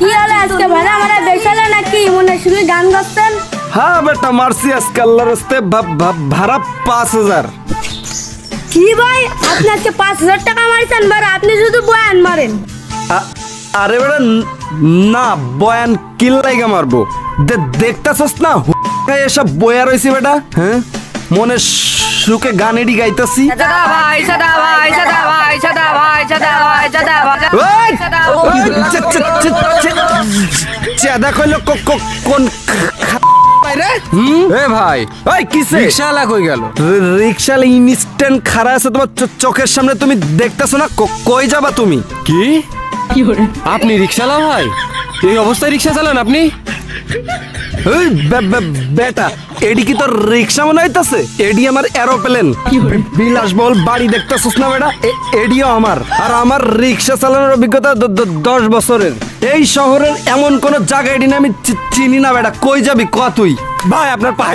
কি হলো আজকে ভাড়া মারা বেসালে নাকি? মনে গান গাচ্ছেন। হ্যাঁ বেটা মারছি আজকে রাস্তে ভাড়া পাঁচ হাজার। কি ভাই আপনি আজকে পাঁচ হাজার টাকা মারছেন ভাড়া আপনি শুধু বয়ান মারেন। আরে বেটা না বয়ান কিল লাইগা মারবো। দেখতাছস না এসব বয়া রয়েছি বেটা হ্যাঁ? মনে সুখে গান এডি গাইতাছি। ভাই ভাই ভাই ভাই ভাই ভাই চেদা কইলো কোন খা- খা- রে? হুম? এ ভাই। ওই কিসে? রিক্সাওয়ালা কই গেল? রিক্সাল ইনস্ট্যান্ট খাড়া আছে তোমার চোখের সামনে তুমি দেখতেছো না? কই যাবা তুমি? কি? আপনি রিক্সাওয়ালা ভাই? এই অবস্থায় রিক্সা চালান আপনি? বেটা এডি কি তোর রিক্সা মনে হইতাছে? এডি আমার এরোপ্লেন। বিলাসবহুল বাড়ি দেখতেছিস না বেটা? এডিও আমার। আর আমার রিক্সা চালানোর অভিজ্ঞতা দশ বছরের। এই শহরের এমন কোন জায়গা এডি না আমি চিনি না বেটা। কই যাবি ক তুই? ভাই আপনার ভাই,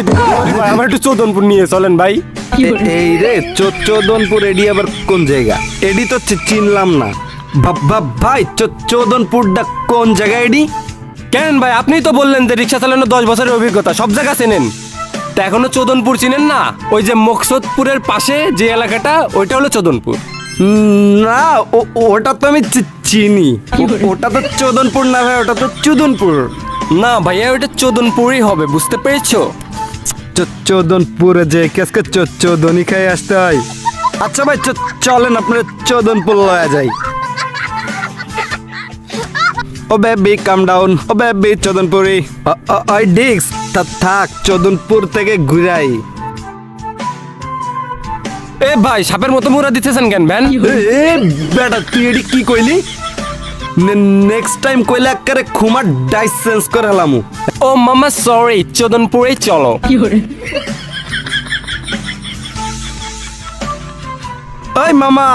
আমার একটু চোদনপুর নিয়ে চলেন ভাই। এই রে চোদনপুর এডি আবার কোন জায়গা? এডি তো চিনলাম না। ভাই চোদনপুরটা কোন জায়গা এডি? কেন ভাই? আপনি তো বললেন যে রিক্সা চালানো দশ বছরের অভিজ্ঞতা সব জায়গা চেনেন। তা এখনও চোদনপুর চিনেন না? ওই যে মকসুদপুরের পাশে যে এলাকাটা ওইটা হলো চোদনপুর। না ওটা তো আমি চিনি। ওটা তো চোদনপুর না ভাই ওটা তো চুদনপুর। না ভাইয়া ওইটা চোদনপুরই হবে বুঝতে পেরেছ? চোদনপুরে যে কেসকে চোদনি খাই আসতে হয়। আচ্ছা ভাই চলেন আপনার চোদনপুর লয়া যাই। ও বেবি কাম ডাউন ও বেবি চোদনপুরি আই ডিক্স থাক চোদনপুর থেকে ঘুরাই। এ ভাই সাপের মতো মুরা দিতেছেন কেন ভ্যান এ বেটা তুই এটি কি কইলি? নেক্সট টাইম কইলে একেবারে খুমার ডাইস চেঞ্জ করে হলামু। ও মামা সরি চোদনপুরেই চলো। ওই মামা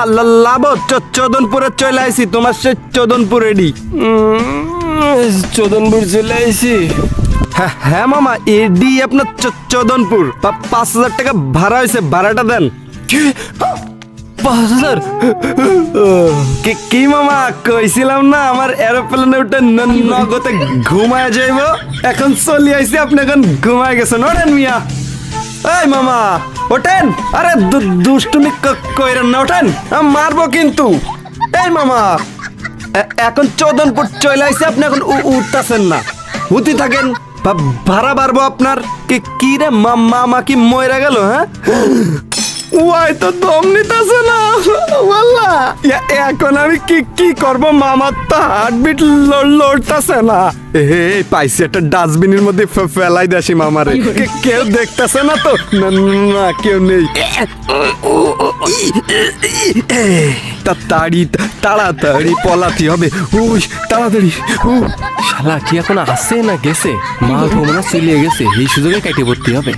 লাভ চোদনপুরে চলে আইছি। তোমার সে চোদনপুর উম, চোদনপুর চলে আইছি। হ্যাঁ হ্যাঁ মামা এডি আপনার চোদনপুর। পাঁচ হাজার টাকা ভাড়া হয়েছে ভাড়াটা দেন। পাঁচ হাজার? কি কি মামা কইছিলাম না আমার এরোপ্লেনে উঠে ন- নগদে ঘুমায় যাইব? এখন চলি আইছি আপনি এখন ঘুমায় গেছেন। ওঠেন মিয়া। এই মামা, ওঠেন। আরে দুষ্টুমি কইরেন না, ওঠেন। মারবো কিন্তু। এই মামা এখন চোদনপুর চলে আইসে আপনি এখন উঠতাছেন না। উঠি থাকেন ভাড়া বাড়বো আপনার। কি কি রে মামা কি মরে গেল হ্যাঁ? ওয়াই তো দম নিতেছে না। এখন আমি কি কি করব? মামার তো হার্টবিট লড়তেছে না। হে পাইছি একটা ডাস্টবিনের মধ্যে ফেলাই দেছি মামারে। কেউ দেখতেছে না তো? না কেউ নেই। তা- তাড়ি তাড়াতাড়ি পলাতে হবে। উই তাড়াতাড়ি। উ। শালা কি এখন আসছে না গেছে? মা ঘুমানো চলিয়ে গেছে। এই সুযোগে কাটে পড়তে হবে।